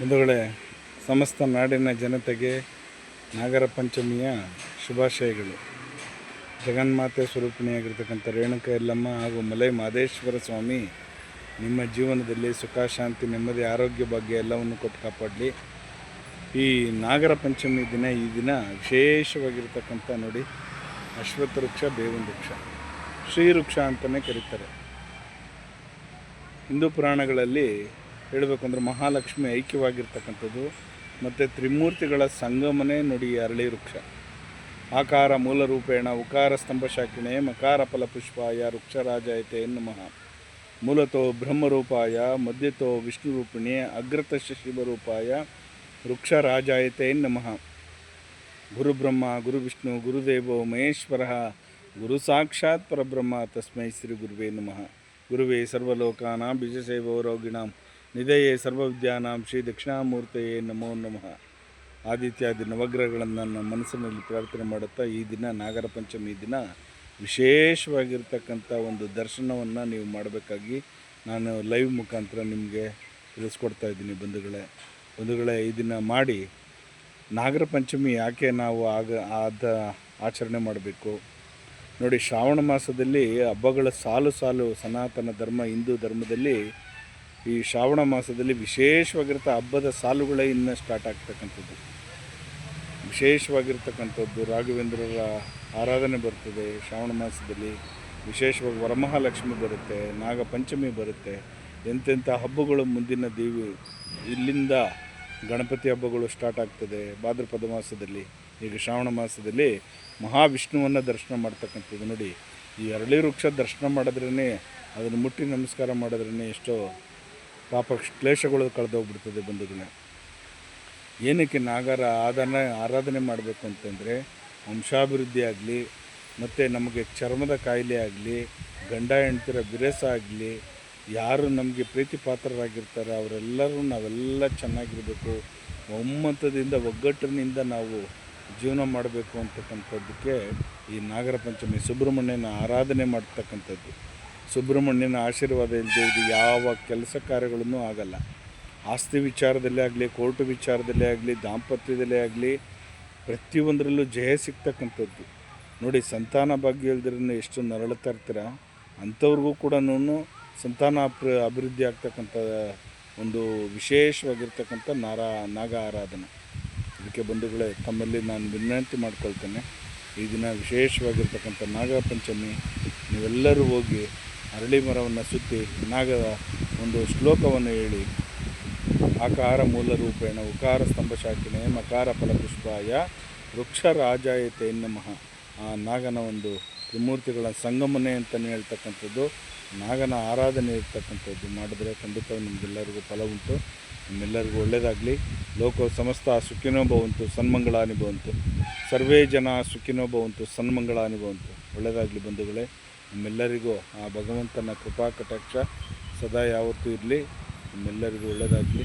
ಬಂಧುಗಳೇ, ಸಮಸ್ತ ನಾಡಿನ ಜನತೆಗೆ ನಾಗರ ಪಂಚಮಿಯ ಶುಭಾಶಯಗಳು. ಜಗನ್ಮಾತೆ ಸ್ವರೂಪಿಣಿಯಾಗಿರ್ತಕ್ಕಂಥ ರೇಣುಕ ಯಲ್ಲಮ್ಮ ಹಾಗೂ ಮಲೈ ಮಾದೇಶ್ವರ ಸ್ವಾಮಿ ನಿಮ್ಮ ಜೀವನದಲ್ಲಿ ಸುಖ, ಶಾಂತಿ, ನೆಮ್ಮದಿ, ಆರೋಗ್ಯ ಭಾಗ್ಯ ಎಲ್ಲವನ್ನು ಕೊಟ್ಟು ಕಾಪಾಡಲಿ. ಈ ನಾಗರ ಪಂಚಮಿ ದಿನ, ಈ ದಿನ ವಿಶೇಷವಾಗಿರ್ತಕ್ಕಂಥ ನೋಡಿ ಅಶ್ವಥ ವೃಕ್ಷ, ಬೇವಿನ ವೃಕ್ಷ, ಶ್ರೀ ವೃಕ್ಷ ಅಂತಲೇ ಕರೀತಾರೆ. ಹಿಂದೂ ಪುರಾಣಗಳಲ್ಲಿ ಹೇಳಬೇಕಂದ್ರೆ ಮಹಾಲಕ್ಷ್ಮಿ ಐಕ್ಯವಾಗಿರ್ತಕ್ಕಂಥದ್ದು. ಮತ್ತು ತ್ರಿಮೂರ್ತಿಗಳ ಸಂಗಮನೇ ನುಡಿ ಅರಳಿ ವೃಕ್ಷ. ಆಕಾರ ಮೂಲ ರೂಪೇಣ, ಉಕಾರ ಸ್ತಂಭ ಶಾಖಿಣೆ ಮಕಾರ ಫಲಪುಷ್ಪಾಯ ವೃಕ್ಷರಾಜಾಯತೆ ನಮಃ ಮೂಲತೋ ಬ್ರಹ್ಮರೂಪಾಯ, ಮಧ್ಯತೋ ವಿಷ್ಣು ರೂಪಿಣಿ ಅಗ್ರತ ಶಿವರೂಪಾಯ, ವೃಕ್ಷರಾಜಾಯತೆ ನಮಃ ಗುರುಬ್ರಹ್ಮ ಗುರು ವಿಷ್ಣು ಗುರುದೇವೋ ಮಹೇಶ್ವರ. ಗುರು ಸಾಕ್ಷಾತ್ ಪರಬ್ರಹ್ಮ, ತಸ್ಮೈ ಶ್ರೀ ಗುರುವೇ ನಮಃ. ಗುರುವೇ ಸರ್ವಲೋಕಾನಾಂ, ಬೀಜಸೇವೋ ರೋಗಿಣಾಂ. ನಿಧಯೇ ಸರ್ವವಿದ್ಯಾನಾಂ ಶ್ರೀ ದಕ್ಷಿಣಾಮೂರ್ತಯೇ ನಮೋ ನಮಃ. ಆದಿತ್ಯಾದಿ ನವಗ್ರಹಗಳನ್ನು ನನ್ನ ಮನಸ್ಸಿನಲ್ಲಿ ಪ್ರಾರ್ಥನೆ ಮಾಡುತ್ತಾ ಈ ದಿನ ನಾಗರ ಪಂಚಮಿ ದಿನ ವಿಶೇಷವಾಗಿರ್ತಕ್ಕಂಥ ಒಂದು ದರ್ಶನವನ್ನು ನೀವು ಮಾಡಬೇಕಾಗಿ ನಾನು ಲೈವ್ ಮುಖಾಂತರ ನಿಮಗೆ ತಿಳಿಸ್ಕೊಡ್ತಾ ಇದ್ದೀನಿ ಬಂಧುಗಳೇ. ಬಂಧುಗಳೇ, ಈ ದಿನ ಮಾಡಿ ನಾಗರ ಪಂಚಮಿ ಯಾಕೆ ನಾವು ಆಗ ಆದ ಆಚರಣೆ ಮಾಡಬೇಕು? ನೋಡಿ, ಶ್ರಾವಣ ಮಾಸದಲ್ಲಿ ಹಬ್ಬಗಳ ಸಾಲು ಸಾಲು ಸನಾತನ ಧರ್ಮ, ಹಿಂದೂ ಧರ್ಮದಲ್ಲಿ ಈ ಶ್ರಾವಣ ಮಾಸದಲ್ಲಿ ವಿಶೇಷವಾಗಿರ್ತ ಹಬ್ಬದ ಸಾಲುಗಳೇ ಇನ್ನು ಸ್ಟಾರ್ಟ್ ಆಗ್ತಕ್ಕಂಥದ್ದು. ವಿಶೇಷವಾಗಿರ್ತಕ್ಕಂಥದ್ದು ರಾಘವೇಂದ್ರರ ಆರಾಧನೆ ಬರ್ತದೆ ಶ್ರಾವಣ ಮಾಸದಲ್ಲಿ. ವಿಶೇಷವಾಗಿ ವರಮಹಾಲಕ್ಷ್ಮಿ ಬರುತ್ತೆ ನಾಗ ಪಂಚಮಿ ಬರುತ್ತೆ. ಎಂತೆಂಥ ಹಬ್ಬಗಳು ಮುಂದಿನ ದೇವಿ, ಇಲ್ಲಿಂದ ಗಣಪತಿ ಹಬ್ಬಗಳು ಸ್ಟಾರ್ಟ್ ಆಗ್ತದೆ ಭಾದ್ರಪದ ಮಾಸದಲ್ಲಿ. ಈಗ ಶ್ರಾವಣ ಮಾಸದಲ್ಲಿ ಮಹಾವಿಷ್ಣುವನ್ನು ದರ್ಶನ ಮಾಡ್ತಕ್ಕಂಥದ್ದು ನೋಡಿ. ಈ ಅರಳಿ ವೃಕ್ಷ ದರ್ಶನ ಮಾಡಿದ್ರೇ ಅದನ್ನು ಮುಟ್ಟಿ ನಮಸ್ಕಾರ ಮಾಡಿದ್ರೇ ಎಷ್ಟೋ ಪಾಪ ಕ್ಲೇಶಗಳು ಕಳೆದೋಗ್ಬಿಡ್ತದೆ ಬಂಧುಗಳೇ ಏನಕ್ಕೆ ನಾಗರ ಆಧಾರ ಆರಾಧನೆ ಮಾಡಬೇಕು ಅಂತಂದರೆ ವಂಶಾಭಿವೃದ್ಧಿ ಆಗಲಿ, ಮತ್ತು ನಮಗೆ ಚರ್ಮದ ಕಾಯಿಲೆ ಆಗಲಿ, ಗಂಡ ಹೆಂಡ್ತಿರ ವಿರಸ ಆಗಲಿ, ಯಾರು ನಮಗೆ ಪ್ರೀತಿ ಪಾತ್ರರಾಗಿರ್ತಾರೆ ಅವರೆಲ್ಲರೂ ನಾವೆಲ್ಲ ಚೆನ್ನಾಗಿರಬೇಕು, ಒಮ್ಮತದಿಂದ ಒಗ್ಗಟ್ಟಿನಿಂದ ನಾವು ಜೀವನ ಮಾಡಬೇಕು ಅಂತಕ್ಕಂಥದ್ದಕ್ಕೆ ಈ ನಾಗರ ಪಂಚಮಿ, ಸುಬ್ರಹ್ಮಣ್ಯನ ಆರಾಧನೆ ಮಾಡ್ತಕ್ಕಂಥದ್ದು. ಸುಬ್ರಹ್ಮಣ್ಯನ ಆಶೀರ್ವಾದ ಇಲ್ಲದೆ ಇದು ಯಾವ ಕೆಲಸ ಕಾರ್ಯಗಳನ್ನು ಆಗಲ್ಲ. ಆಸ್ತಿ ವಿಚಾರದಲ್ಲೇ ಆಗಲಿ, ಕೋರ್ಟ್ ವಿಚಾರದಲ್ಲೇ ಆಗಲಿ, ದಾಂಪತ್ಯದಲ್ಲೇ ಆಗಲಿ, ಪ್ರತಿಯೊಂದರಲ್ಲೂ ಜಯ ಸಿಗ್ತಕ್ಕಂಥದ್ದು. ನೋಡಿ, ಸಂತಾನ ಭಾಗ್ಯ ಇಲ್ದ್ರೂ ಎಷ್ಟು ನರಳುತ್ತಾ ಇರ್ತೀರ? ಅಂಥವ್ರಿಗೂ ಕೂಡ ಸಂತಾನ ಅಪ್ರ, ಅಭಿವೃದ್ಧಿ ಆಗ್ತಕ್ಕಂಥ ಒಂದು ವಿಶೇಷವಾಗಿರ್ತಕ್ಕಂಥ ನಾರ, ನಾಗ ಆರಾಧನೆ. ಅದಕ್ಕೆ ಬಂಧುಗಳೇ, ತಮ್ಮಲ್ಲಿ ನಾನು ವಿನಂತಿ ಮಾಡ್ಕೊಳ್ತೇನೆ. ಈ ದಿನ ವಿಶೇಷವಾಗಿರ್ತಕ್ಕಂಥ ನಾಗ ಪಂಚಮಿ ನೀವೆಲ್ಲರೂ ಹೋಗಿ ಅರಳಿ ಮರವನ್ನು ಸುತ್ತಿ ನಾಗದ ಒಂದು ಶ್ಲೋಕವನ್ನು ಹೇಳಿ. ಆಕಾರ ಮೂಲ ರೂಪೇಣ ಉಕಾರ ಸ್ತಂಭ ಶಾಖಿನೇ ಮಕಾರ ಫಲಪುಷ್ಪಾಯ ವೃಕ್ಷ ರಾಜಾಯತೆ ನಮಃ. ಆ ನಾಗನ ಒಂದು ತ್ರಿಮೂರ್ತಿಗಳ ಸಂಗಮನೆ ಅಂತಲೇ ಹೇಳ್ತಕ್ಕಂಥದ್ದು. ನಾಗನ ಆರಾಧನೆ ಇರ್ತಕ್ಕಂಥದ್ದು. ಮಾಡಿದ್ರೆ ಖಂಡಿತ ನಿಮಗೆಲ್ಲರಿಗೂ ಫಲ ಉಂಟು. ನಿಮ್ಮೆಲ್ಲರಿಗೂ ಒಳ್ಳೆಯದಾಗಲಿ ಲೋಕ ಸಮಸ್ತ ಸುಖಿನೋ ಭವಂತು ಸನ್ಮಂಗಳಾನಿ ಭವಂತು. ಸರ್ವೇ ಜನ ಸುಖಿನೋ ಭವಂತು ಸನ್ಮಂಗಳಾನಿ ಭವಂತು. ಒಳ್ಳೆಯದಾಗಲಿ ಬಂಧುಗಳೇ. ನಿಮ್ಮೆಲ್ಲರಿಗೂ ಆ ಭಗವಂತನ ಕೃಪಾ ಕಟಾಕ್ಷ ಸದಾ ಯಾವತ್ತೂ ಇರಲಿ. ನಿಮ್ಮೆಲ್ಲರಿಗೂ ಒಳ್ಳೆಯದಾಗಲಿ